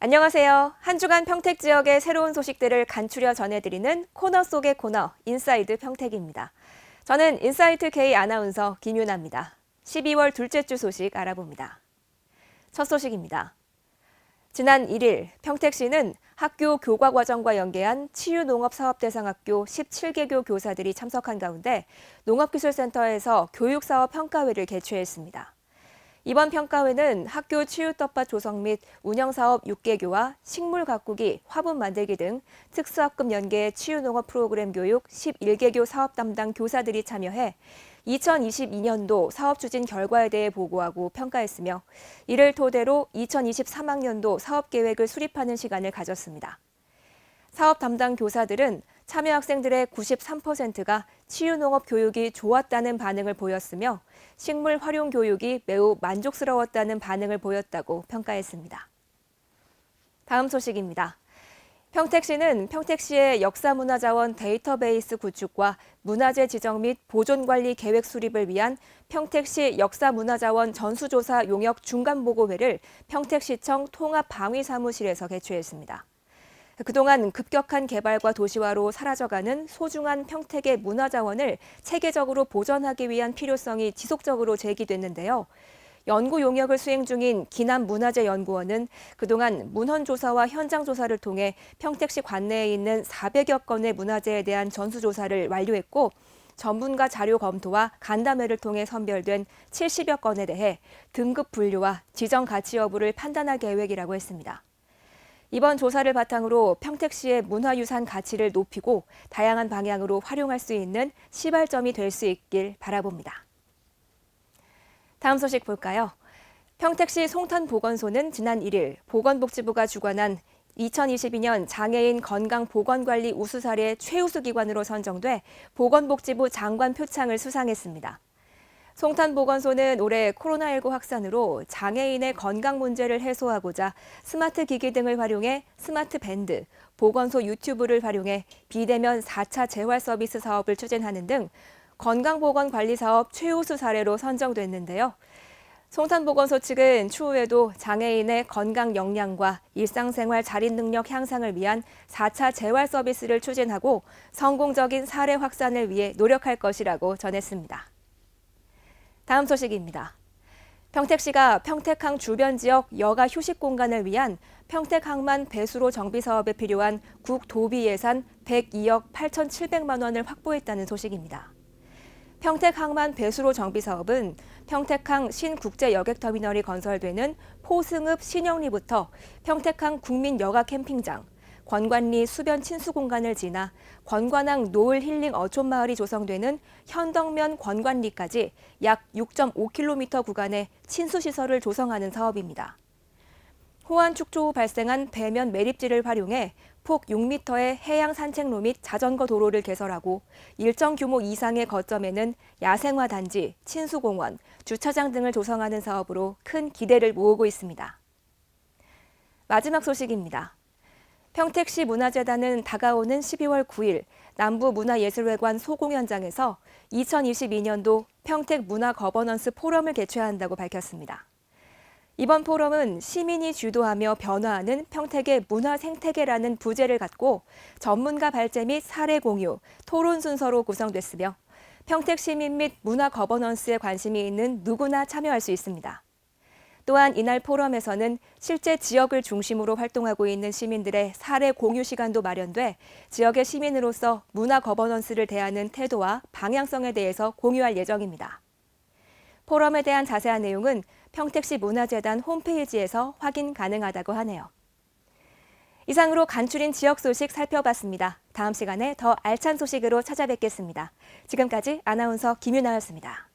안녕하세요. 한 주간 평택 지역의 새로운 소식들을 간추려 전해드리는 코너 속의 코너 인사이드 평택입니다. 저는 인사이트 K 아나운서 김윤아입니다. 12월 둘째 주 소식 알아봅니다. 첫 소식입니다. 지난 1일 평택시는 학교 교과 과정과 연계한 치유농업사업대상학교 17개교 교사들이 참석한 가운데 농업기술센터에서 교육사업 평가회를 개최했습니다. 이번 평가회는 학교 치유떡밭 조성 및 운영사업 6개교와 식물 가꾸기, 화분 만들기 등 특수학급 연계 치유농업 프로그램 교육 11개교 사업 담당 교사들이 참여해 2022년도 사업 추진 결과에 대해 보고하고 평가했으며 이를 토대로 2023학년도 사업 계획을 수립하는 시간을 가졌습니다. 사업 담당 교사들은 참여 학생들의 93%가 치유농업 교육이 좋았다는 반응을 보였으며 식물 활용 교육이 매우 만족스러웠다는 반응을 보였다고 평가했습니다. 다음 소식입니다. 평택시는 평택시의 역사문화자원 데이터베이스 구축과 문화재 지정 및 보존관리 계획 수립을 위한 평택시 역사문화자원 전수조사 용역 중간보고회를 평택시청 통합방위사무실에서 개최했습니다. 그동안 급격한 개발과 도시화로 사라져가는 소중한 평택의 문화 자원을 체계적으로 보전하기 위한 필요성이 지속적으로 제기됐는데요. 연구 용역을 수행 중인 기남 문화재 연구원은 그동안 문헌 조사와 현장 조사를 통해 평택시 관내에 있는 400여 건의 문화재에 대한 전수 조사를 완료했고 전문가 자료 검토와 간담회를 통해 선별된 70여 건에 대해 등급 분류와 지정 가치 여부를 판단할 계획이라고 했습니다. 이번 조사를 바탕으로 평택시의 문화유산 가치를 높이고 다양한 방향으로 활용할 수 있는 시발점이 될 수 있길 바라봅니다. 다음 소식 볼까요? 평택시 송탄보건소는 지난 1일 보건복지부가 주관한 2022년 장애인 건강보건관리 우수 사례 최우수 기관으로 선정돼 보건복지부 장관 표창을 수상했습니다. 송탄보건소는 올해 코로나19 확산으로 장애인의 건강 문제를 해소하고자 스마트 기기 등을 활용해 스마트 밴드, 보건소 유튜브를 활용해 비대면 4차 재활 서비스 사업을 추진하는 등 건강보건관리 사업 최우수 사례로 선정됐는데요. 송탄보건소 측은 추후에도 장애인의 건강 역량과 일상생활 자립 능력 향상을 위한 4차 재활 서비스를 추진하고 성공적인 사례 확산을 위해 노력할 것이라고 전했습니다. 다음 소식입니다. 평택시가 평택항 주변 지역 여가 휴식 공간을 위한 평택항만 배수로 정비 사업에 필요한 국도비 예산 102억 8,700만 원을 확보했다는 소식입니다. 평택항만 배수로 정비 사업은 평택항 신국제 여객터미널이 건설되는 포승읍 신영리부터 평택항 국민 여가 캠핑장, 권관리 수변 친수 공간을 지나 권관항 노을 힐링 어촌 마을이 조성되는 현덕면 권관리까지 약 6.5km 구간의 친수 시설을 조성하는 사업입니다. 호안 축조 후 발생한 배면 매립지를 활용해 폭 6m의 해양 산책로 및 자전거 도로를 개설하고 일정 규모 이상의 거점에는 야생화 단지, 친수공원, 주차장 등을 조성하는 사업으로 큰 기대를 모으고 있습니다. 마지막 소식입니다. 평택시 문화재단은 다가오는 12월 9일 남부문화예술회관 소공연장에서 2022년도 평택 문화 거버넌스 포럼을 개최한다고 밝혔습니다. 이번 포럼은 시민이 주도하며 변화하는 평택의 문화 생태계라는 부제를 갖고 전문가 발제 및 사례 공유, 토론 순서로 구성됐으며 평택 시민 및 문화 거버넌스에 관심이 있는 누구나 참여할 수 있습니다. 또한 이날 포럼에서는 실제 지역을 중심으로 활동하고 있는 시민들의 사례 공유 시간도 마련돼 지역의 시민으로서 문화 거버넌스를 대하는 태도와 방향성에 대해서 공유할 예정입니다. 포럼에 대한 자세한 내용은 평택시 문화재단 홈페이지에서 확인 가능하다고 하네요. 이상으로 간추린 지역 소식 살펴봤습니다. 다음 시간에 더 알찬 소식으로 찾아뵙겠습니다. 지금까지 아나운서 김윤아였습니다.